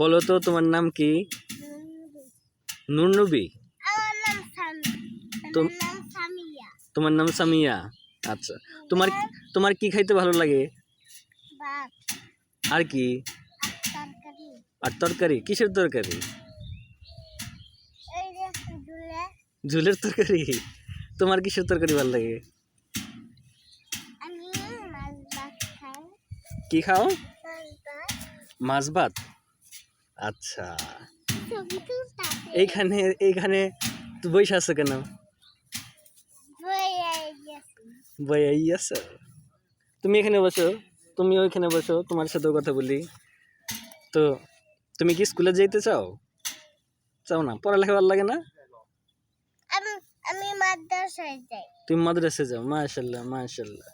বলো তো তোমার নাম কি? নুরনবী? তোমার নাম সামিয়া? আচ্ছা। তোমার তোমার কি খাইতে ভালো লাগে? আর কি? আর তরকারি। কিসের তরকারি? ঝুলের তরকারি? তোমার কিসের তরকারি ভালো লাগে? কি খাও? মাছ ভাত? আচ্ছা। এইখানে এইখানে তুই বসে আছো কেন? বই আছো তুমি এখানে বসো তুমি ওইখানে বসো তোমার সাথেও কথা বলি। তো তুমি কি স্কুলে যেতে চাও? চাও না পড়ালেখা ভালো লাগে না? আমি আমি মাদ্রাসায় যাই। তুমি মাদ্রাসে যাও মাশাল্লাহ মাশাল্লাহ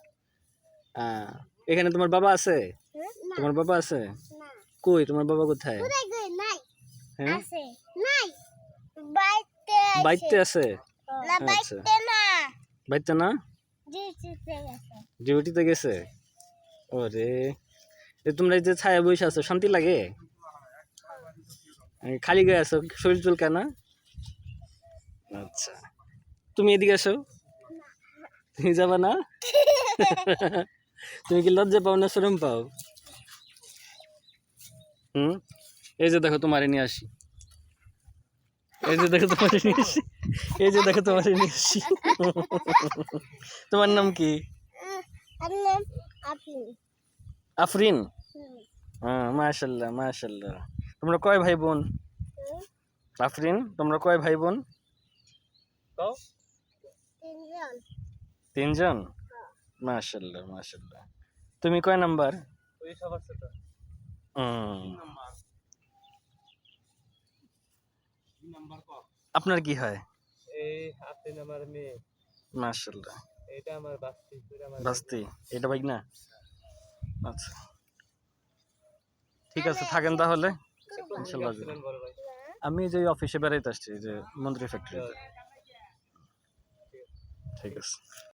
হ্যাঁ এখানে তোমার বাবা আছে? তোমার বাবা আছে? কই তোমার বাবা কোথায় কোথায় গই নাই হ্যাঁ আছে। নাই বাইতে আছে। বাইতে আছে? না আচ্ছা। বাইতে না। বাইতে না? ডিউটিতে গেছে। ডিউটিতে গেছে? ওরে এ তোমরা এই যে ছায়া বসে আছো শান্তি লাগে? খালি গায়ে আছো শরীর চুলকা না? আচ্ছা। তুমি এদিকে আসো তুমি যাবা না? তুমি কি লজ্জা পাও না শরম পাও? হুম? এই যে দেখো তোমারে নিয়ে আসি। এই যে দেখো তোমারে নিয়ে এই যে দেখো তোমারে নিয়ে তোমার নাম কি? আফরিন। হ্যাঁ মাশাল্লাহ মাশাল্লাহ তোমরা কয় ভাই বোন আফরিন তোমরা কয় ভাই বোন তিনজন। তিনজন? মাশাল্লাহ মাশাল্লাহ তুমি কয় নাম্বার? হুম। আপনার কি হয়? এই আপনি আমার মেয়ে। মাশাল্লাহ এটা আমার বাস্তি বাস্তি? এটা বাইক না? আচ্ছা। ঠিক আছে থাকেন তাহলে। আমি যে অফিসে বেড়াইতে আসছি যে মন্ত্রী ফ্যাক্টরিতে ঠিক আছে।